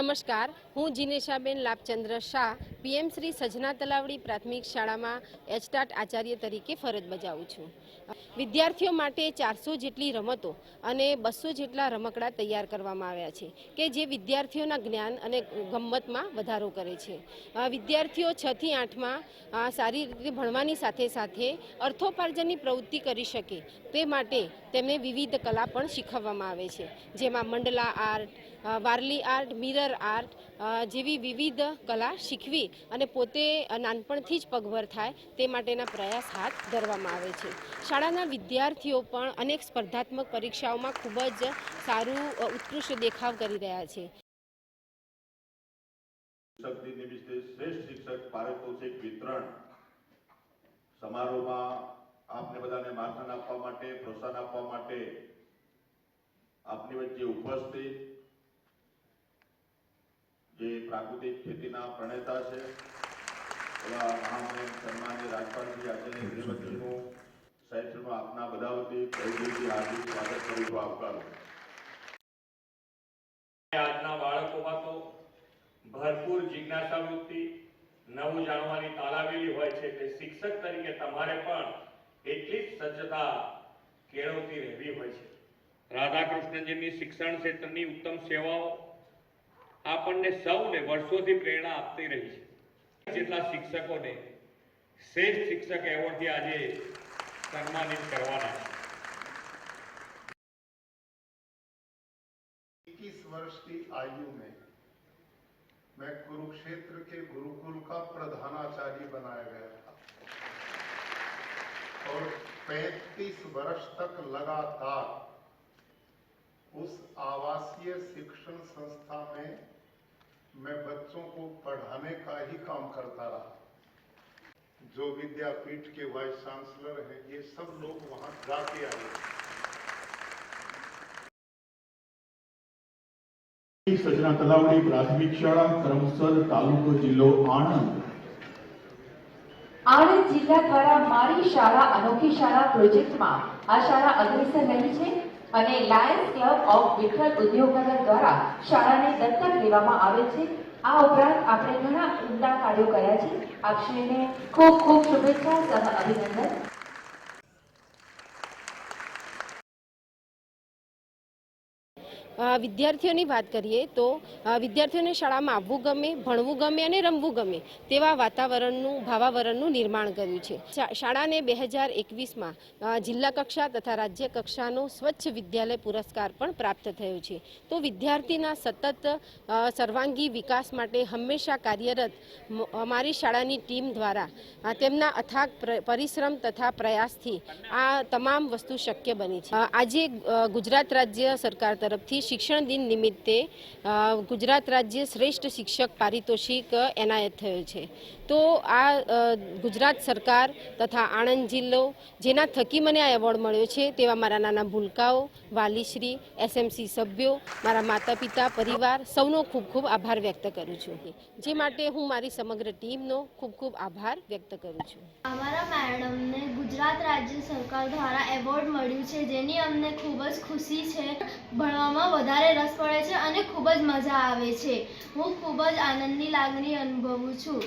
નમસ્કાર, હું જીનેશાબેન લાભચંદ્ર શાહ, પીએમ શ્રી સજના તલાવડી પ્રાથમિક શાળામાં એચટાટ આચાર્ય તરીકે ફરજ બજાવું છું. વિદ્યાર્થીઓ માટે ચારસો જેટલી રમતો અને બસો જેટલા રમકડા તૈયાર કરવામાં આવ્યા છે, કે જે વિદ્યાર્થીઓના જ્ઞાન અને ગમ્મતમાં વધારો કરે છે. વિદ્યાર્થીઓ છથી આઠમાં સારી રીતે ભણવાની સાથે સાથે અર્થોપાર્જનની પ્રવૃત્તિ કરી શકે તે માટે તેમને વિવિધ કલા પણ શીખવવામાં આવે છે, જેમાં mandala art Warli art, mirror art જેવી વિવિધ કલા શીખવી અને પોતે નાનપણથી જ પગભર થાય તે માટેના પ્રયાસ હાથ ધરવામાં આવે છે. શાળાના વિદ્યાર્થીઓ પણ અનેક સ્પર્ધાત્મક પરીક્ષાઓમાં ખૂબ જ સારું ઉત્કૃષ્ટ દેખાવ કરી રહ્યા છે. સમારોહમાં આપને બધાને માર્ગદર્શન આપવા માટે, પ્રોત્સાહન આપવા માટે આપની વચ્ચે ઉપસ્થિત જે પ્રાકૃતિક ખેતીના પ્રણેતા છે, એવા મહામહિમ સન્માનીય રાજપાલજી આપના બધા આજના બાળકોમાં તો ભરપૂર જિજ્ઞાસા વૃત્તિ નવું જાણવાની તાલાવેલી હોય છે એટલે શિક્ષક તરીકે તમારે પણ એટલી જ સજ્જતા કેળવતી રહેવી હોય છે. રાધાકૃષ્ણજીની શિક્ષણ ક્ષેત્રની ઉત્તમ સેવાઓ આપણને સૌને વર્ષોથી પ્રેરણા આપતી રહી છે જેટલા શિક્ષકોને શ્રેષ્ઠ શિક્ષક એવોર્ડથી આજે સન્માનિત કરવાના છે इक्कीस वर्ष की आयु में मैं कुरुक्षेत्र के गुरुकुल का प्रधानाचार्य बनाया गया था और 35 वर्ष तक लगातार उस आवासीय शिक्षण संस्था में मैं बच्चों को पढ़ाने का ही काम करता रहा जो विद्यापीठ के वाइस चांसलर हैं ये सब लोग वहां जाके आए સજના તલાવડી પ્રાથમિક શાળા કરમસદ તાલુકો જિલ્લો આણંદ આણંદ જિલ્લા દ્વારા મારી શાળા અનોખી શાળા પ્રોજેક્ટમાં આ શાળા અગ્રેસર રહી છે અને lions club of Vitthal Udyognagar દ્વારા શાળાને દત્તક લેવામાં આવે છે. આ ઉપરાંત આપણે ઘણા ઉમદા કાર્યો કર્યા છે. આપશ્રીને ખૂબ ખૂબ શુભેચ્છા, સહ અભિનંદન. વિદ્યાર્થીઓની વાત કરીએ તો વિદ્યાર્થીઓને શાળામાં આવવું ગમે, ભણવું ગમે અને રમવું ગમે તેવા વાતાવરણનું, ભાવાવરણનું નિર્માણ કર્યું છે. શાળાને બે હજાર એકવીસમાં જિલ્લા કક્ષા તથા રાજ્ય કક્ષાનો સ્વચ્છ વિદ્યાલય પુરસ્કાર પણ પ્રાપ્ત થયો છે. તો વિદ્યાર્થીના સતત સર્વાંગી વિકાસ માટે હંમેશા કાર્યરત અમારી શાળાની ટીમ દ્વારા તેમના અથાગ પરિશ્રમ તથા પ્રયાસથી આ તમામ વસ્તુ શક્ય બની છે. આજે ગુજરાત રાજ્ય સરકાર તરફથી શિક્ષણ દિન નિમિત્તે ગુજરાત રાજ્ય શ્રેષ્ઠ શિક્ષક પારિતોષિક એનાયત થયો છે. તો આ ગુજરાત સરકાર તથા આણંદ જિલ્લો, જેના થકી મને આ એવોર્ડ મળ્યો છે, તેવા મારા નાના ભૂલકાઓ, વાલીશ્રી, એસએમસી સભ્યો, મારા માતા પિતા પરિવાર, સૌનો ખૂબ ખૂબ આભાર વ્યક્ત કરું છું. જે માટે હું મારી સમગ્ર ટીમનો ખૂબ ખૂબ આભાર વ્યક્ત કરું છું. અમારા મેડમને ગુજરાત રાજ્ય સરકાર દ્વારા એવોર્ડ મળ્યું છે, જેની અમને ખૂબ જ ખુશી છે. ભણવામાં વધારે રસ પડે છે અને ખૂબ જ મજા આવે છે. હું ખૂબ જ આનંદની લાગણી અનુભવું છું.